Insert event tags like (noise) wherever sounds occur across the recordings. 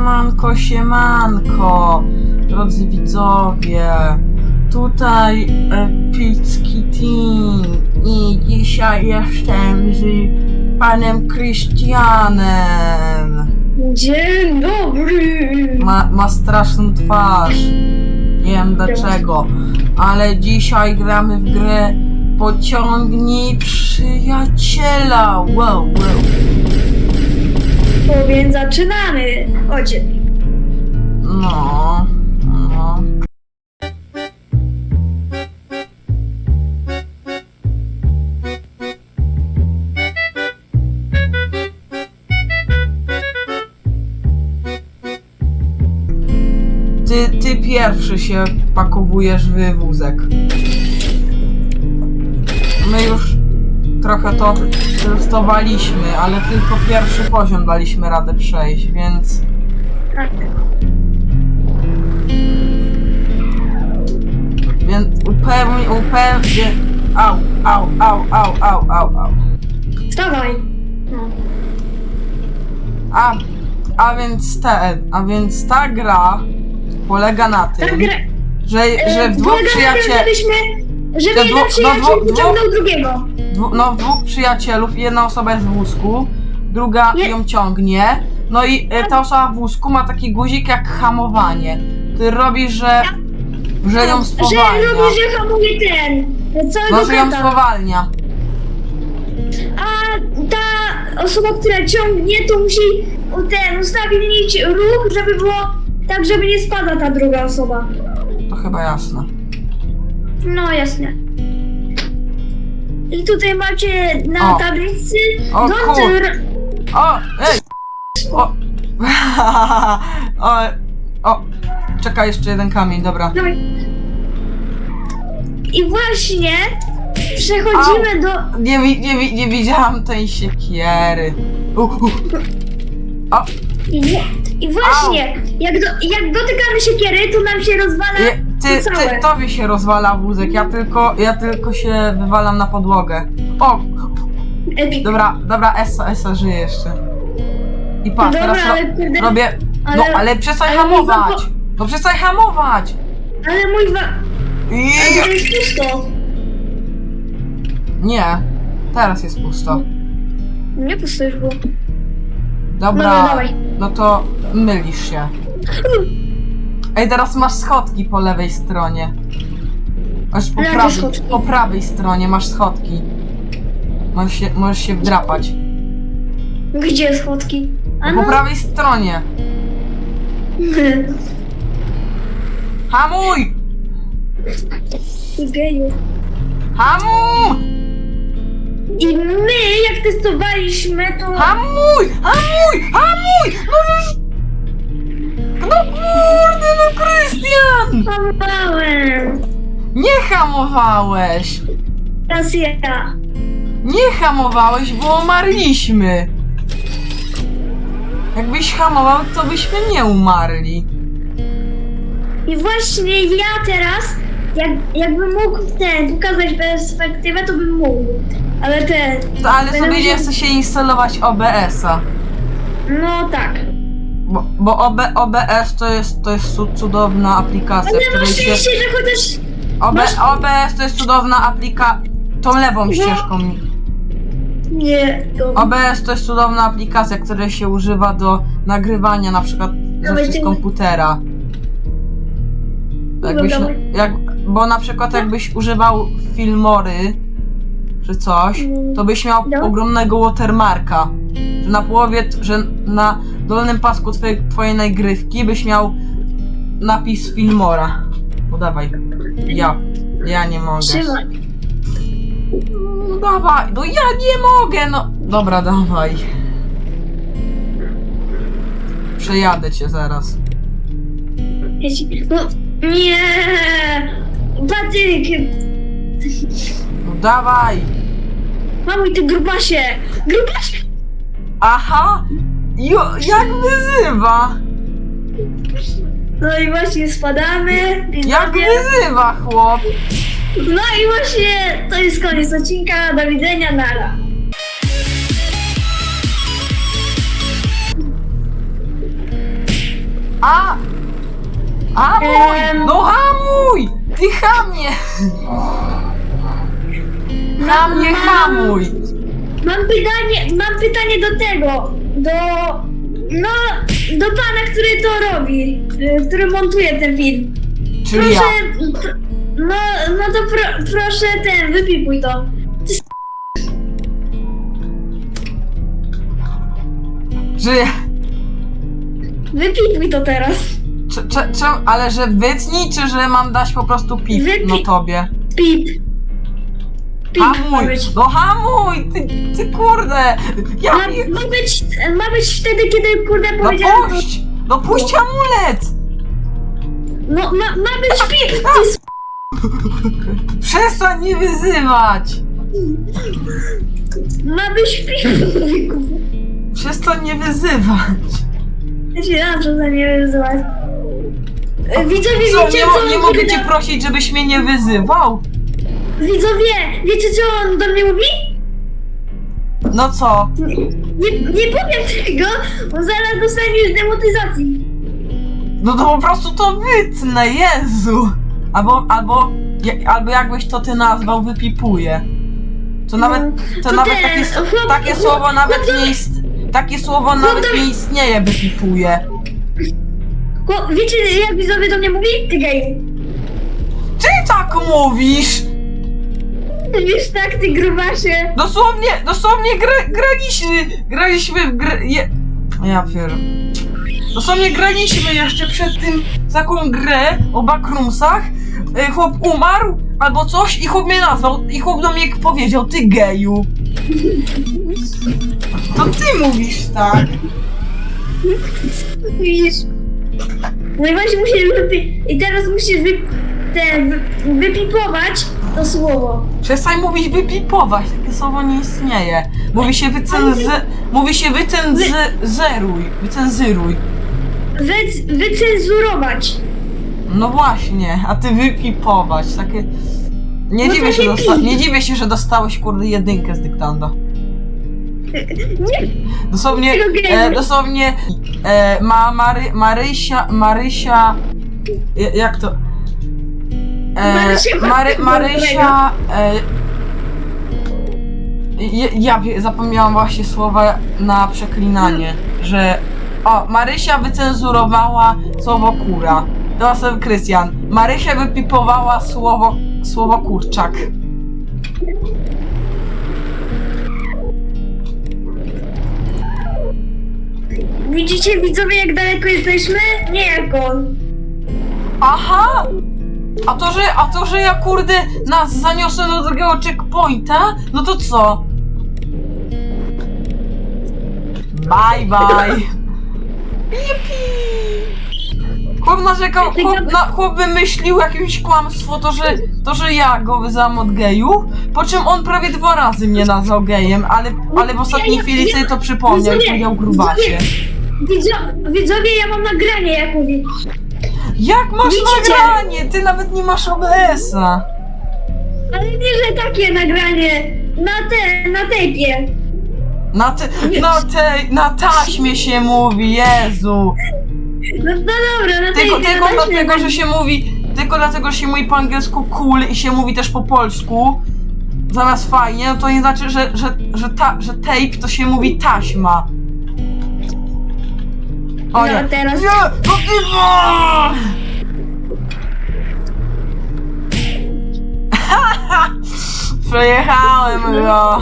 Siemanko, siemanko, drodzy widzowie, tutaj Epicki Team i dzisiaj jestem z panem Krystianem. Dzień dobry! Ma, ma straszną twarz, nie wiem dlaczego, ale dzisiaj gramy w grę Pociągnij przyjaciela, wow, wow. To więc zaczynamy! Chodźcie. No, no. Ty, ty pierwszy się pakowujesz w wózek. Trochę to testowaliśmy, ale tylko pierwszy poziom daliśmy radę przejść, więc... Tak. Więc upewni, upewni... Au, au, au, au, au, au, au. Wstawaj! No. A, a więc te, a więc ta gra polega na tym, gra... że, że w dwóch polega na tym, przyjaciel... Żebyśmy... Że Żeby dwu- jeden no przyjaciel dwu- pociągnął drugiego. Dwu, no dwóch przyjacielów, jedna osoba jest w wózku, druga Nie. ją ciągnie, no i e, ta osoba w wózku ma taki guzik jak hamowanie, który robi, że, że ją Że spowalnia. robi, że hamuje ten. Całego No, że ją kata. spowalnia. A ta osoba, która ciągnie, to musi u- ten ustawić ruch, żeby było tak, żeby nie spada ta druga osoba. To chyba jasne. No jasne. I tutaj macie na O. tablicy O don't kur- r- O, ej! O! (laughs) o, o! Czekaj, jeszcze jeden kamień, dobra. Dawaj. I właśnie przechodzimy do. Nie, wi- nie, wi- nie widziałam tej siekiery. O, I, i właśnie, jak, do, jak dotykamy siekiery, to nam się rozwala je, ty, ty, tobie się rozwala wózek, ja tylko, ja tylko się wywalam na podłogę. O, Epic. dobra, dobra, Esa, Esa żyje jeszcze. I patrz, Dobra, teraz ro, ale kurde, robię, no ale- ale przestań ale hamować! nie No przestań hamować! Ale mój wa... I... Ale to jest pusto. Nie, teraz jest pusto. Nie pusto już było. Dobra, Dobra, dawaj. no to mylisz się. (laughs) Ej, teraz masz schodki po lewej stronie. Masz po Jakie prawej, schodki? po prawej stronie masz schodki. Możesz się, możesz się wdrapać. Gdzie schodki? A Po no. prawej stronie. (laughs) Hamuj! Geju. Hamuj! I my, jak testowaliśmy, to... Hamuj! Hamuj! Hamuj! No już... No kurde, no Krystian! Hamowałem. Nie hamowałeś! Teraz ja. Nie hamowałeś, bo umarliśmy. Jakbyś hamował, to byśmy nie umarli. I właśnie ja teraz, jak, jakbym mógł ten pokazać perspektywę, to bym mógł. Ale ten... To, ale sobie nie musiał- chce się instalować OBS-a. No tak. Bo, bo OB, OBS to jest, to jest cu- cudowna aplikacja, Ale której masz się... szczęście, że chociaż... OB, masz- OBS to jest cudowna aplikacja... Tą lewą No. ścieżką. Nie, to... OBS to jest cudowna aplikacja, której się używa do nagrywania na przykład rzeczy z komputera. Jakbyś, dawaj. jak, bo na przykład jakbyś używał Filmory czy coś, to byś miał No. ogromnego watermarka. Że na połowie, że na dolnym pasku twojej, twojej nagrywki byś miał napis Filmora. No dawaj. Ja. Ja nie mogę. Trzymaj. No dawaj, no ja nie mogę, no. Dobra, dawaj. Przejadę cię zaraz. Ja ci- No, nie! Patyk! Dawaj. Mamuj, ty grubasie! Grubasie! Aha! Jo, jak wyzywa? No i właśnie spadamy. Jak widzowie. wyzywa, chłop? No i właśnie to jest koniec odcinka. Do widzenia, nara. A! Hamuj! Em. No hamuj! Ty chamie! Hamie, Mam- hamuj! Mam pytanie, mam pytanie do tego, do, no, do pana, który to robi, y, który montuje ten film. Czyli ja. Proszę, pr- no, no to pro, proszę ten, wypipuj to. Żyję. Wypipuj to teraz. Czy, czy, czy, ale że wytnij, czy że mam dać po prostu pip Wypi- no tobie? Pip. Hamuj! być. No hamuj! Ty, ty kurde! Ja Ma, pier... ma, być, ma być wtedy, kiedy kurde No powiedziałem to. puść! No puść amulet! No, ma, ma być pip, (laughs) ty s- Przestań mnie wyzywać! ma być pip. (laughs) Przestań mnie wyzywać! Ja się zawsze za nie wyzywać. E, Widzowie, Co, wiecie nie, co mo- nie mogę cię prosić, żebyś mnie nie wyzywał? Widzowie, wiecie co on do mnie mówi? No co? Nie, nie powiem tego, bo zaraz dostanie już demotyzacji. No to po prostu to wytnę, Jezu! Albo, albo, ja- albo jakbyś to ty nazwał, wypipuję. To nawet, to, to nawet ten, takie, s- chłop- takie chłop- słowo nawet chłop- nie ist, takie słowo nawet nie istnieje, wypipuję. Ko- Wiecie jak widzowie do mnie mówi? Ty gej. Ty tak mówisz! Wiesz tak, ty grubasie. Dosłownie, dosłownie gra, graliśmy, graliśmy w grę, je... Ja pier... Dosłownie graliśmy jeszcze przed tym taką grę o backroomsach. Y, Chłop umarł albo coś i chłop mnie nazwał i chłop do mnie powiedział, ty geju. To ty mówisz tak. Widzisz? No i właśnie musisz wypi- I teraz musisz wy- wy- wypipować to słowo. Przestań mówić wypipować, takie słowo nie istnieje. Mówi się wycenzy... Mówi się wycenzeruj, wycenzyruj. Wy- wycenzurować. No właśnie, a ty wypipować, takie... Nie No dziwię, to się, nie dosta... pip. nie dziwię się, że dostałeś kurde jedynkę z dyktanda. (laughs) Nie, Dosłownie, Tego e, dosłownie, e, ma Mary, Marysia, Marysia, ja- jak to? E, Marysia ma Mary, Marysia, e, ja, ja wie- zapomniałam właśnie słowa na przeklinanie, że, o, Marysia wycenzurowała słowo kura. Teraz sobie Krystian. Marysia wypipowała słowo, słowo kurczak. Widzicie widzowie jak daleko jesteśmy? Nie jak on. Aha! A to, że, a to, że ja kurde nas zaniosę do drugiego checkpointa, no to co? Bye bye! Chłop narzekał, chłop, na, chłop wymyślił jakieś kłamstwo, to że, to, że ja go wyzałam od gejów, po czym on prawie dwa razy mnie nazwał gejem, ale, ale w ostatniej chwili sobie to przypomniał i powiedział grubacie. Widzo- widzowie, ja mam nagranie jak mówi. Jak masz Widzicie? nagranie? Ty nawet nie masz OBS-a. Ale nie, że takie nagranie. Na te, na tejpie. Na, te, na tej, na taśmie się mówi, Jezu. No, no dobra, na Tylko, tejpie. tylko na taśmie dlatego, że się mówi, tylko dlatego, że się mówi po angielsku cool i się mówi też po polsku, zamiast fajnie, no to nie znaczy, że, że, że, ta, że tape to się mówi taśma. O No, nie. teraz- Nie, to ty ma! (laughs) Przejechałem go.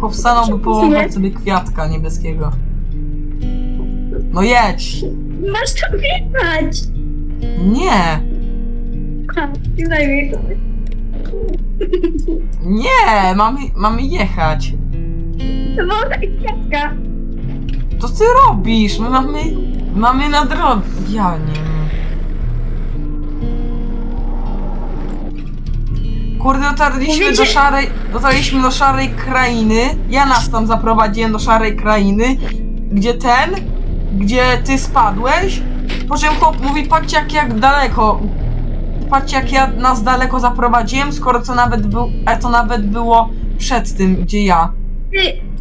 Chłop stanąłby połączyć sobie kwiatka niebieskiego. No jedź! Masz to wjechać. Nie! Nie daj mi to. Nie! Mamy, mamy jechać. To była taka kwiatka. To ty robisz? My mamy... Mamy na drodze... Ja nie wiem. Kurde, dotarliśmy do szarej... Dotarliśmy do szarej krainy. Ja nas tam zaprowadziłem do szarej krainy. Gdzie ten... Gdzie ty spadłeś. Po czym chłop mówi, patrzcie jak, jak daleko... Patrzcie jak ja nas daleko zaprowadziłem, skoro to nawet był... A to nawet było przed tym, gdzie ja. Ty,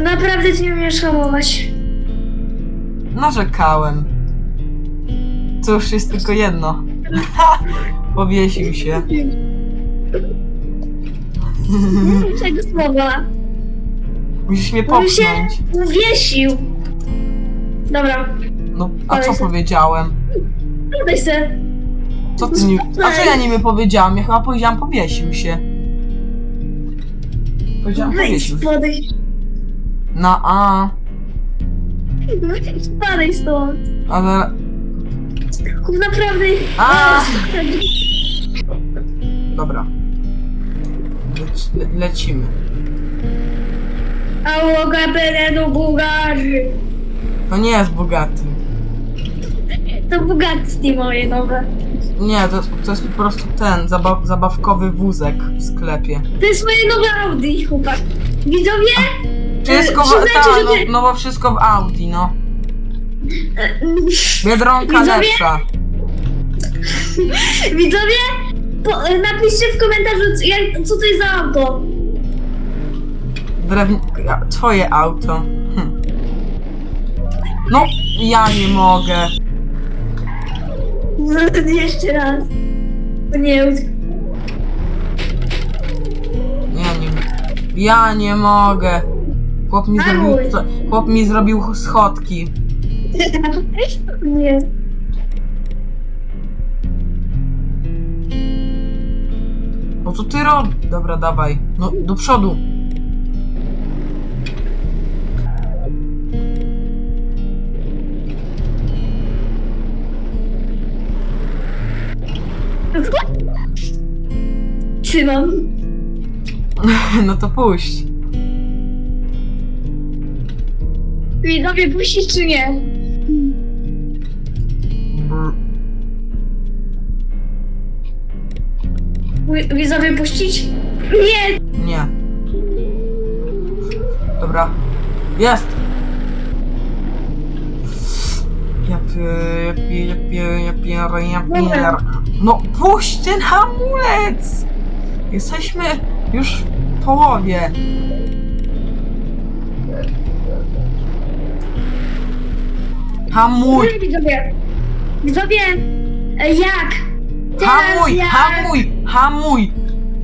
Naprawdę ty nie umiesz hamować. Narzekałem. Cóż, jest tylko jedno. (laughs) Powiesił się. Tego słowa. Musisz mnie On się popchnąć. uwiesił. Dobra, No, a co powiedziałem? dodaj se. Co ty nie... A co ja niby powiedziałam? Ja chyba powiedziałam powiesił się. Powiedziałam Wejdź, powiesił się. podejdź. Na A, Wejdź, Spadaj stąd. ale... Chłop naprawdę... A! Dobra. Lec le lecimy. Ałoga do Bułgarzy. To nie jest bogaty. To Bugatti moje nowe. Nie, to, jest- to jest po prostu ten zabaw zabawkowy wózek w sklepie. To jest moje nowe Audi, chłopak. Widzowie? Wszystko w, przyznajcie, ta, że no, no bo wszystko w Audi, no. e, Biedronka Widzowie? lepsza. (laughs) Widzowie? Po, e, napiszcie w komentarzu, co- jak, co to jest za auto. Drewni... Twoje auto. Hm. No, ja nie mogę. Jeszcze raz. O Nie, Ja nie Ja nie mogę. Chłop mi zrobił, co- chłop mi zrobił schodki. nie. No co ty robisz? Dobra, dawaj. No, do przodu. Trzymam. (laughs) No to puść. Widzowie, puścić czy nie? Wi- Widzowie, puścić? Nie! Nie. Dobra. Jest! Ja pier, ja pier, ja pier, ja pier. No puść ten hamulec! Jesteśmy już w połowie. Hamuj! Widzowie, widzowie, e, jak? Hamuj! jak? Hamuj! Hamuj!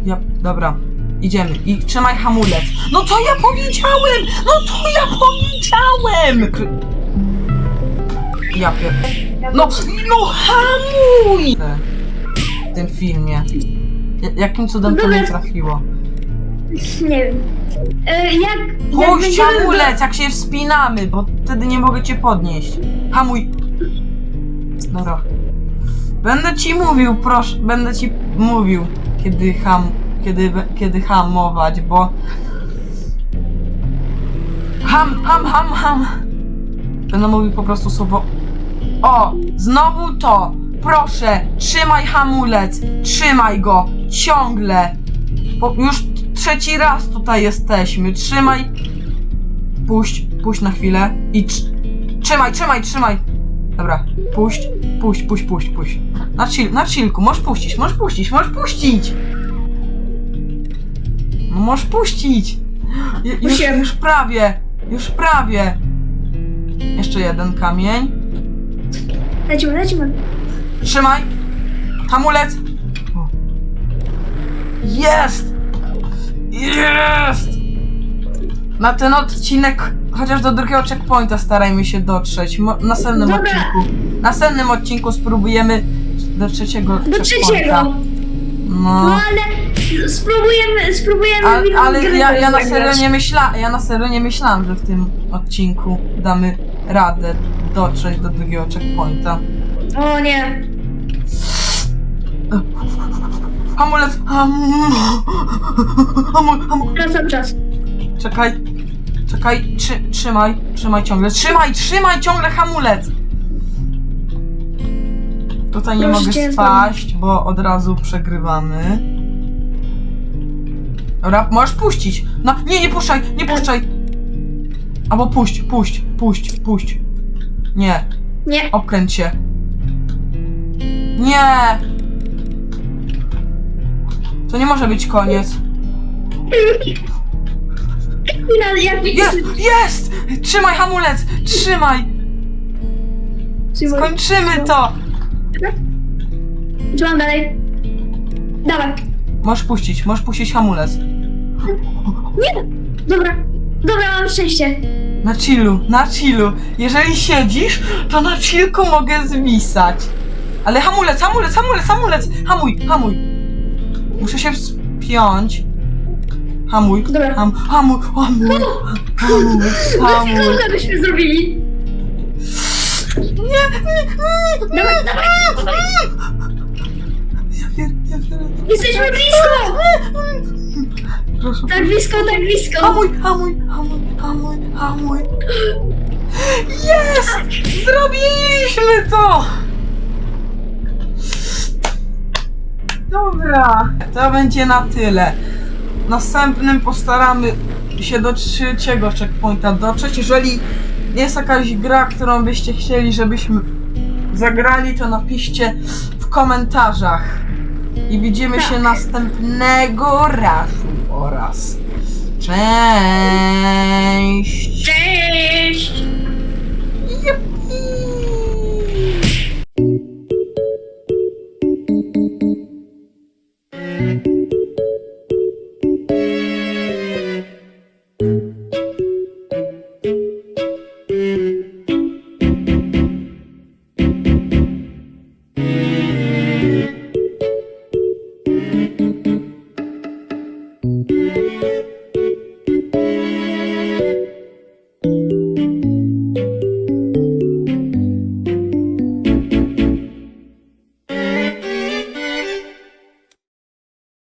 Ja, dobra. Idziemy. I trzymaj hamulec. No to ja powiedziałem! No to ja powiedziałem! Ja pier... No, no hamuj! W tym filmie. Ja- Jakim cudem to nie trafiło? Nie wiem. E, jak, jak będziemy... hamulec, jak się wspinamy, bo wtedy nie mogę cię podnieść. Hamuj. Dobra. Będę ci mówił, proszę, będę ci mówił, kiedy ham, kiedy, kiedy hamować, bo... Ham, ham, ham, ham. Będę mówił po prostu słowo... O, znowu to. Proszę, trzymaj hamulec, trzymaj go, ciągle. Bo już trzeci raz tutaj jesteśmy. Trzymaj. Puść, puść na chwilę i tr- trzymaj, trzymaj, trzymaj. Dobra, puść, puść, puść, puść, puść. Na chill, na chillku, możesz puścić, możesz puścić, możesz puścić. No możesz puścić. Ju- Już, już prawie, już prawie. Jeszcze jeden kamień. Lecimy, lecimy. Trzymaj! Hamulec! Jest! Jest! Na ten odcinek, chociaż do drugiego checkpointa starajmy się dotrzeć. Mo- następnym Dobra. odcinku. W następnym odcinku spróbujemy do trzeciego Do trzeciego. No. No ale spróbujemy, spróbujemy A, ale grę ja, ja na zagrać. serio nie myślałem, ja na serio nie myślałem, że w tym odcinku damy radę dotrzeć do drugiego checkpointa. O nie. Hamulec! Ham... Hamul... Hamul... Wracam czas. Czekaj, czekaj, trzy, trzymaj, trzymaj ciągle, trzymaj, trzymaj ciągle hamulec! Tutaj nie Proszę mogę spaść, bo od razu przegrywamy. Dobra, możesz puścić. No, nie, nie puszczaj, nie puszczaj. Albo puść, puść, puść, puść. Nie, Nie. obkręć się. Nie! To nie może być koniec. Chwila, jak Jest! Jest! Trzymaj hamulec! Trzymaj! Skończymy to! Mam dalej? Dawaj. Możesz puścić, możesz puścić hamulec. Nie! Dobra. Dobra, mam szczęście. Na chillu, na chillu. Jeżeli siedzisz, to na chillku mogę zwisać. Ale hamulec, hamulec, hamulec, hamulec! Hamuj, hamuj! Muszę się wspiąć. Hamuj, Dobra. ham, hamuj, hamuj, hamuj, (laughs) hamuj. Co byśmy zrobili? Nie, nie, nie, Dawaj, dawaj, dawaj. Ja pier- ja pier- Jesteśmy blisko! Proszę, Tak blisko, tak blisko. Hamuj, hamuj, hamuj, hamuj, hamuj. Jest! Zrobiliśmy to! Dobra, to będzie na tyle. Następnym postaramy się do trzeciego checkpointa dotrzeć. Jeżeli jest jakaś gra, którą byście chcieli, żebyśmy zagrali, to napiszcie w komentarzach. I widzimy Tak. się następnego razu oraz. Cześć! Cześć!